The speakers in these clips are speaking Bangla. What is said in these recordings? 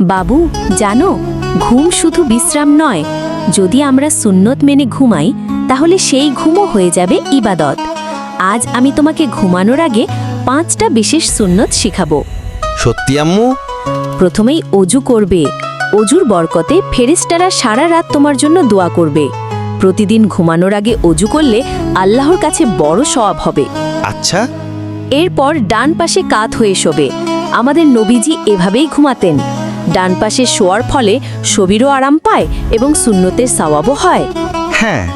বাবু জানো ঘুম শুধু বিশ্রাম নয়। যদি আমরা সুন্নত মেনে ঘুমাই তাহলে সেই ঘুমও হয়ে যাবে ইবাদত। আজ আমি তোমাকে ঘুমানোর আগে পাঁচটা বিশেষ সুন্নত শিখাবো। সত্যি আম্মু? প্রথমেই অজু করবে। অজুর বরকতে ফেরেস্তারা সারা রাত তোমার জন্য দোয়া করবে। প্রতিদিন ঘুমানোর আগে অজু করলে আল্লাহর কাছে বড় সওয়াব হবে। আচ্ছা। এরপর ডান পাশে কাত হয়ে শোবে। আমাদের নবীজি এভাবেই ঘুমাতেন। ডান পাশে শোয়ার ফলে শরীরও আরাম পায় এবং সুন্নতের সওয়াবও হয়। হ্যাঁ।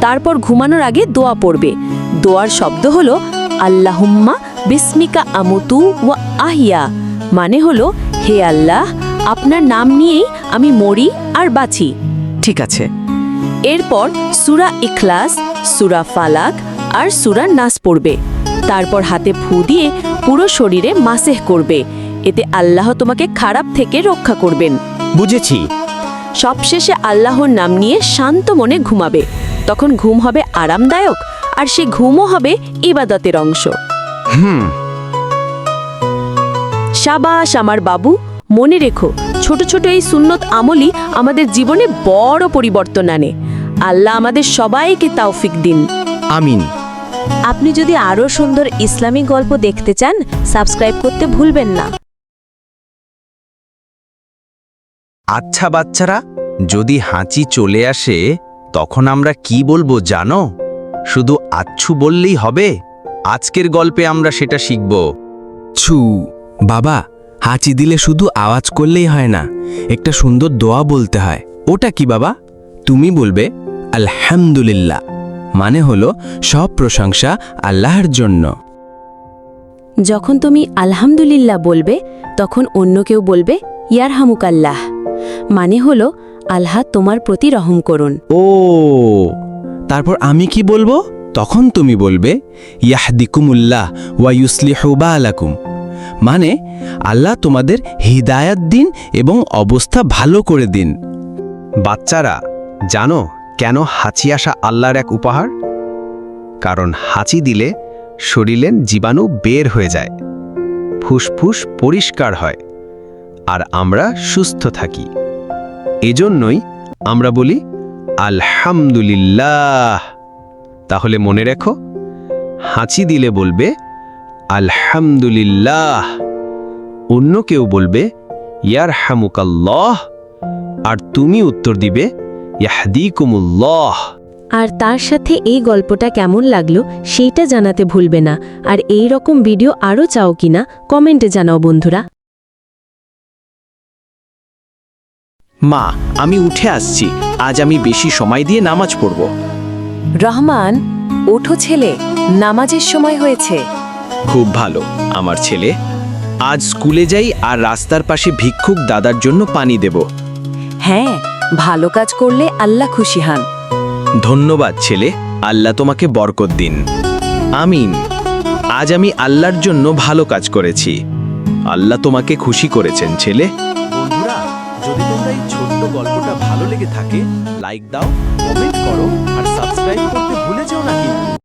তারপর ঘুমানোর আগে দোয়া পড়বে। দোয়ার শব্দ হলো আল্লাহুম্মা বিস্মিকা আমতু ওয়া আহিয়া। মানে হলো হে আল্লাহ আপনার নাম নিয়েই আমি মরি আর বাঁচি। ঠিক আছে। এরপর সুরা ইখলাস সুরা ফালাক আর সুরা নাস পড়বে। তারপর হাতে ফু দিয়ে পুরো শরীরে মাসেহ করবে। এতে আল্লাহ তোমাকে খারাপ থেকে রক্ষা করবেন। বুঝেছি। সবশেষে আল্লাহর নাম নিয়ে শান্ত মনে ঘুমাবে। তখন ঘুম হবে আরামদায়ক আর সে ঘুমও হবে ইবাদতের অংশ। হুম। সাবাস আমার বাবু মনে রেখো ছোট ছোট এই সুন্নত আমলই আমাদের জীবনে বড় পরিবর্তন আনে। আল্লাহ আমাদের সবাইকে তাওফিক দিন। আমিন। আপনি যদি আরও সুন্দর ইসলামিক গল্প দেখতে চান সাবস্ক্রাইব করতে ভুলবেন না। আচ্ছা বাচ্চারা, যদি হাঁচি চলে আসে, তখন আমরা কি বলব জানো? শুধু আচ্ছু বললেই হবে। আজকের গল্পে আমরা সেটা শিখব। ছু, বাবা, হাঁচি দিলে শুধু আওয়াজ করলেই হয় না, একটা সুন্দর দোয়া বলতে হয়। ওটা কি বাবা? তুমি বলবে, আলহামদুলিল্লাহ। মানে হলো, সব প্রশংসা আল্লাহর জন্য। যখন তুমি আলহামদুলিল্লাহ বলবে, তখন অন্য কেউ বলবে ইয়ার হামুকাল্লাহ মানে হলো, আল্লাহ তোমার প্রতি রহম করুন। ও, তারপর আমি কি বলব? তখন তুমি বলবে, ইয়াহদিকুমুল্লাহ ওয়া ইউসলিহু বালাকুম। মানে আল্লাহ তোমাদের হিদায়াত দিন এবং অবস্থা ভালো করে দিন। বাচ্চারা, জানো কেন হাঁচি আসা আল্লাহর এক উপহার? কারণ হাঁচি দিলে শরীরের জীবাণু বের হয়ে যায়। ফুসফুস পরিষ্কার হয়। আর আমরা সুস্থ থাকি। এজন্যই আমরা বলি আলহামদুলিল্লাহ। তাহলে মনে রেখো, হাঁচি দিলে বলবে আলহামদুলিল্লাহ। অন্য কেউ বলবে ইয়ার হামুকাল্লাহ আর তুমি উত্তর দিবে ইয়াহদিকুমুল্লাহ। আর তার সাথে এই গল্পটা কেমন লাগল সেইটা জানাতে ভুলবে না। আর এই রকম ভিডিও আরও চাও কিনা, কমেন্টে জানাও বন্ধুরা। মা আমি উঠে আসছি। আজ আমি বেশি সময় দিয়ে নামাজ পড়ব। রহমান ওঠো ছেলে নামাজের সময় হয়েছে। খুব ভালো আমার ছেলে। আজ স্কুলে যাই আর রাস্তার পাশে ভিক্ষুক দাদার জন্য পানি দেব। হ্যাঁ ভালো কাজ করলে আল্লাহ খুশি হন। ধন্যবাদ ছেলে আল্লাহ তোমাকে বরকত দিন। আমিন। আজ আমি আল্লাহর জন্য ভালো কাজ করেছি। আল্লাহ তোমাকে খুশি করেছেন ছেলে। তোমরা এই ছোট্ট গল্পটা ভালো লেগে থাকে লাইক দাও কমেন্ট করো, আর সাবস্ক্রাইব করতে ভুলে যেও না কিন্তু।